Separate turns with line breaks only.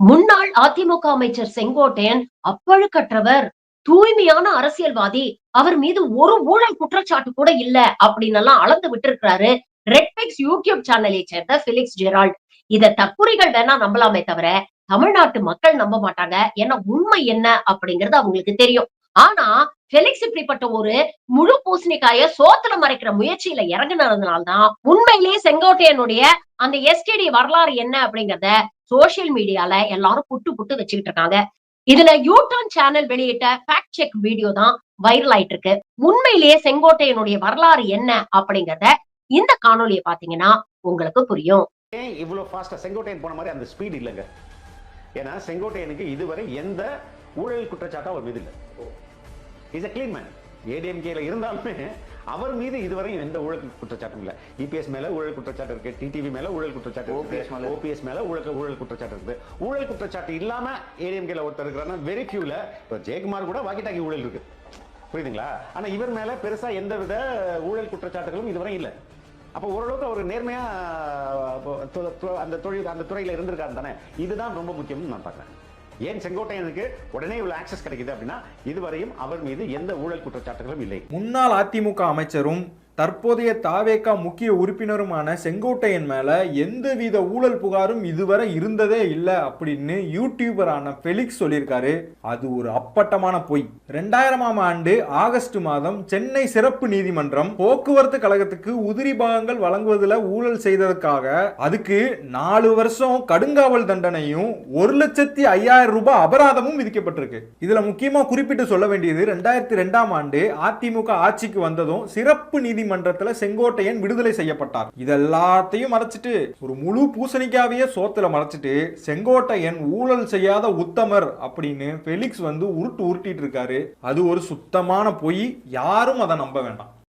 முன்னாள் அதிமுக அமைச்சர் செங்கோட்டையன் அப்பழுக்கற்றவர் தூய்மையான அரசியல்வாதி அவர் மீது ஒரு ஊழல் குற்றச்சாட்டு கூட இல்ல அப்படின்னு எல்லாம் அளந்து விட்டு இருக்கிறாரு ரெட்பிக்ஸ் யூடியூப் சேனலை சேர்ந்த பிலிக்ஸ் ஜெரால்ட் இத தற்குறிகள் வேணா நம்பலாமே தவிர தமிழ்நாட்டு மக்கள் நம்ப மாட்டாங்க. ஏன்னா உண்மை என்ன அப்படிங்கறது அவங்களுக்கு தெரியும். ஆனா ஃபெலிக்ஸ் இப்படிப்பட்ட ஒரு முழு பூசணிக்காய சோத்துல மறைக்கிற முயற்சியில இறங்கினதுனால்தான் உண்மையிலேயே செங்கோட்டையனுடைய அந்த எஸ்டிடி வரலாறு என்ன அப்படிங்கறத சோசியல் மீடியால எல்லாரும் புட்டு புட்டு வச்சுக்கிட்டு இருக்காங்க. இதுல யூடர்ன் சேனல் வெளியிட்ட ஃபேக்ட் செக் வீடியோ தான் வைரல் ஆயிட்டு இருக்கு உண்மையிலேயே செங்கோட்டையனுடைய வரலாறு என்ன அப்படிங்கறத இந்த காணொலியை பாத்தீங்கன்னா உங்களுக்கு புரியும்.
இவ்வளவு ஃபாஸ்டா செங்கோட்டையன் போன மாதிரி அந்த ஸ்பீட் இல்லைங்க? ஏன்னா செங்கோட்டையனுக்கு இதுவரை எந்த ஊழல் குற்றச்சாட்டும் அவர் மீது இல்லை. இஸ் a clean மேன் ஏடிஎம்கேல இருந்தாலுமே அவர் மீது இதுவரை எந்த ஊழல் குற்றச்சாட்டும் இல்லை. இபிஎஸ் மேல ஊழல் குற்றச்சாட்டு இருக்கு. டிடிவி மேல ஊழல் குற்றச்சாட்டு
OPS மேல.
ஓபிஎஸ் மேல ஊழல் ஊழல் குற்றச்சாட்டு இருக்கு. ஊழல் குற்றச்சாட்டு இல்லாம ஏடிஎம்கேல ஒருத்தர் இருக்கிறாருன்னா வெரி ஃபியூல இப்போ ஜெயக்குமார் கூட வாக்கி டாக்கி ஊழல் இருக்கு. புரியுதுங்களா? ஆனா இவர் மேல பெருசா எந்த வித ஊழல் குற்றச்சாட்டுகளும் இதுவரை இல்லை. அப்போ ஓரளவுக்கு அவர் நேர்மையா அந்த தொழில் அந்த துறையில இருந்திருக்காரு தானே. இதுதான் ரொம்ப முக்கியம்னு நான் பார்க்குறேன் ஏன் செங்கோட்டையனுக்கு உடனே இவ்வளவு ஆக்சஸ் கிடைக்குது அப்படின்னா இதுவரையும் அவர் மீது எந்த ஊழல் குற்றச்சாட்டுகளும் இல்லை.
முன்னாள் அதிமுக அமைச்சரும் தற்போதைய தாவேக்கா முக்கிய உறுப்பினருமான செங்கோட்டையன் மேல எந்தவித ஊழல் புகாரும் இதுவரை இருந்ததே இல்லை அப்படின்னு யூடியூபரான ஃபெலிக்ஸ் சொல்லியிருக்காரு. அது ஒரு அப்பட்டமான பொய். ரெண்டாயிரமாம் ஆண்டு ஆகஸ்ட் மாதம் சென்னை சிறப்பு நீதிமன்றம் போக்குவரத்து கழகத்துக்கு உதிரி பாகங்கள் வழங்குவதில் ஊழல் செய்ததற்காக அதுக்கு நாலு வருஷம் கடுங்காவல் தண்டனையும் ஒரு லட்சத்தி ஐயாயிரம் ரூபாய் அபராதமும் விதிக்கப்பட்டிருக்கு. இதுல முக்கியமா குறிப்பிட்டு சொல்ல வேண்டியது ரெண்டாயிரத்தி ரெண்டாம் ஆண்டு அதிமுக ஆட்சிக்கு வந்ததும் சிறப்பு நீதிமன்றத்துல செங்கோட்டையன் விடுதலை செய்யப்பட்டார். இதெல்லாத்தையும் மறைச்சிட்டு ஒரு முழு பூசணிக்காவையே சோத்துல மறைச்சிட்டு செங்கோட்டையன் ஊழல் செய்யாத உத்தமர் அப்படின்னு பெலிக்ஸ் வந்து உருட்டு உருட்டிட்டு இருக்காரு. அது ஒரு சுத்தமான பொய் யாரும் அதை நம்ப வேண்டாம்.